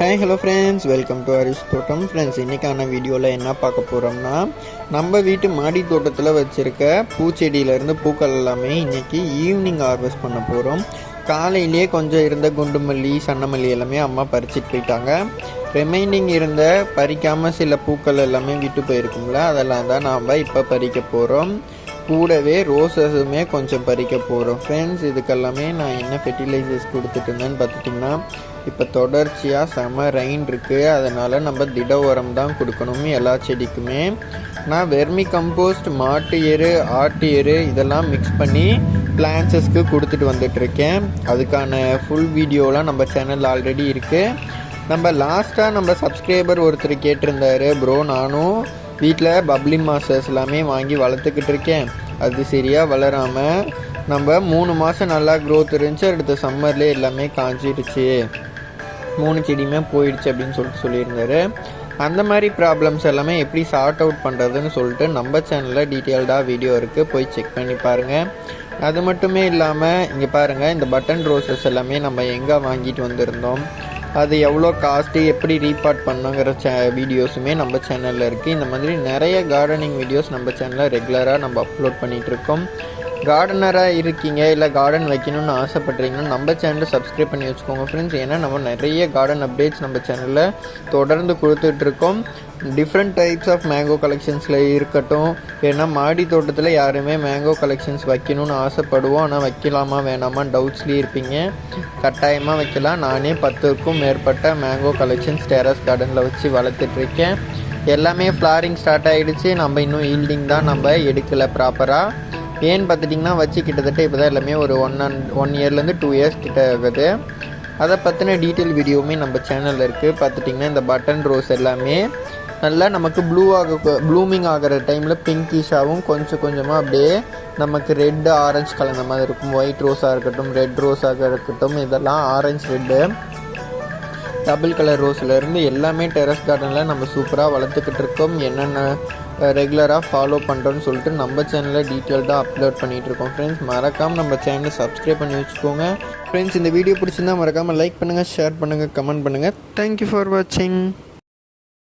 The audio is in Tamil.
Hi hello friends welcome to Harish Thottam friends இன்றைக்கான வீடியோவில் என்ன பார்க்க போகிறோம்னா நம்ம வீட்டு மாடி தோட்டத்தில் வச்சுருக்க பூச்செடியிலேருந்து பூக்கள் எல்லாமே இன்றைக்கி ஈவினிங் ஹார்வெஸ்ட் பண்ண போகிறோம் காலையிலேயே கொஞ்சம் இருந்த குண்டு மல்லி சன்னமல்லி எல்லாமே அம்மா பறிச்சிட்டு போயிட்டாங்க. ரிமைனிங் இருந்த பறிக்காமல் சில பூக்கள் எல்லாமே விட்டு போயிருக்கும்ல அதெல்லாம் தான் நாம் இப்போ பறிக்க போகிறோம் கூடவே ரோசஸுமே கொஞ்சம் பறிக்க போகிறோம் ஃப்ரெண்ட்ஸ் இதுக்கெல்லாமே நான் என்ன ஃபெர்டிலைசர்ஸ் கொடுத்துட்டு இருந்தேன்னு பார்த்துட்டிங்கன்னா இப்போ தொடர்ச்சியாக செம ரெயின் இருக்குது அதனால் நம்ம திட உரம் தான் கொடுக்கணும் எல்லா செடிக்குமே. நான் வெர்மி கம்போஸ்ட் மாட்டு எரு ஆட்டு எரு இதெல்லாம் மிக்ஸ் பண்ணி பிளான்சஸ்க்கு கொடுத்துட்டு வந்துட்டுருக்கேன். அதுக்கான ஃபுல் வீடியோலாம் நம்ம சேனலில் ஆல்ரெடி இருக்குது நம்ம லாஸ்ட்டாக நம்ம சப்ஸ்கிரைபர் ஒருத்தர் கேட்டிருந்தாரு ப்ரோ நானும் வீட்டில் பப்ளி மாஸ்டர்ஸ் எல்லாமே வாங்கி வளர்த்துக்கிட்டு இருக்கேன். அது சரியாக வளராமல் நம்ம மூணு மாதம் நல்லா க்ரோத் இருந்துச்சு அடுத்த சம்மர்லேயே எல்லாமே காஞ்சிடுச்சு. மூணு செடியுமே போயிடுச்சு அப்படின்னு சொல்லிட்டு சொல்லியிருந்தாரு. அந்த மாதிரி ப்ராப்ளம்ஸ் எல்லாமே எப்படி சார்ட் அவுட் பண்ணுறதுன்னு சொல்லிட்டு நம்ம சேனலில் டீட்டெயில்டாக வீடியோ இருக்குது போய் செக் பண்ணி பாருங்கள் அது மட்டுமே இல்லாமல் இங்கே பாருங்கள் இந்த பட்டன் ரோசஸ் எல்லாமே நம்ம எங்கே வாங்கிட்டு வந்திருந்தோம்? அது எவ்வளோ காஸ்ட்டு எப்படி ரீபார்ட் பண்ணுங்கிற சே வீடியோஸுமே நம்ம சேனலில் இருக்குது இந்த மாதிரி நிறைய கார்டனிங் வீடியோஸ் நம்ம சேனலில் ரெகுலராக நம்ம அப்லோட் பண்ணிகிட்ருக்கோம் கார்டனராக இருக்கீங்க இல்லை கார்டன் வைக்கணும்னு ஆசைப்பட்றீங்கன்னா நம்ம சேனலை சப்ஸ்கிரைப் பண்ணி வச்சுக்கோங்க ஃப்ரெண்ட்ஸ் ஏன்னா நம்ம நிறைய கார்டன் அப்டேட்ஸ் நம்ம சேனலில் தொடர்ந்து கொடுத்துட்ருக்கோம் டிஃப்ரெண்ட் டைப்ஸ் ஆஃப் மேங்கோ கலெக்ஷன்ஸில் இருக்கட்டும். ஏன்னா மாடி தோட்டத்தில் யாருமே மேங்கோ கலெக்ஷன்ஸ் வைக்கணும்னு ஆசைப்படுவோம் ஆனால் வைக்கலாமா வேணாமா டவுட்ஸ்லேயே இருப்பீங்க. கட்டாயமாக வைக்கலாம். நானே பத்துக்கும் மேற்பட்ட மேங்கோ கலெக்ஷன்ஸ் டெரஸ் கார்டனில் வச்சு வளர்த்துட்ருக்கேன். எல்லாமே ஃப்ளாரிங் ஸ்டார்ட் ஆகிடுச்சு நம்ம இன்னும் ஈல்டிங் தான் நம்ம எடுக்கலை ப்ராப்பராக ஏன்னு பார்த்துட்டிங்கன்னா வச்சு கிட்டத்தட்ட இப்போ தான் எல்லாமே ஒரு ஒன் அண்ட் ஒன் இயர்லேருந்து டூ இயர்ஸ் கிட்ட ஆகுது. அதை பற்றின டீட்டெயில் வீடியோவுமே நம்ம சேனலில் இருக்குது பார்த்துட்டிங்கன்னா இந்த பட்டன் ரோஸ் எல்லாமே. நல்லா நமக்கு ப்ளூ ஆக ப்ளூமிங் ஆகிற டைமில் பிங்கிஷாகவும் கொஞ்சம் கொஞ்சமாக அப்படியே நமக்கு ரெட் ஆரஞ்சு கலந்த மாதிரி இருக்கும். ஒயிட் ரோஸாக இருக்கட்டும் ரெட் ரோஸாக இருக்கட்டும் இதெல்லாம் ஆரஞ்சு ரெட்டு டபுள் கலர் ரோஸ்லேருந்து எல்லாமே டெரஸ் கார்டனில் நம்ம சூப்பராக வளர்த்துக்கிட்டு இருக்கோம். என்னென்ன ரெகுலராக ஃபாலோ பண்ணுறோன்னு சொல்லிட்டு நம்ம சேனலில் டீட்டெயில்டாக அப்லோட் பண்ணிகிட்டு இருக்கோம் ஃப்ரெண்ட்ஸ் மறக்காமல் நம்ம சேனலை சப்ஸ்கிரைப் பண்ணி வச்சுக்கோங்க. ஃப்ரெண்ட்ஸ் இந்த வீடியோ பிடிச்சிருந்தா மறக்காமல் லைக் பண்ணுங்கள் ஷேர் பண்ணுங்கள் கமெண்ட் பண்ணுங்கள் தேங்க்யூ ஃபார் வாட்சிங்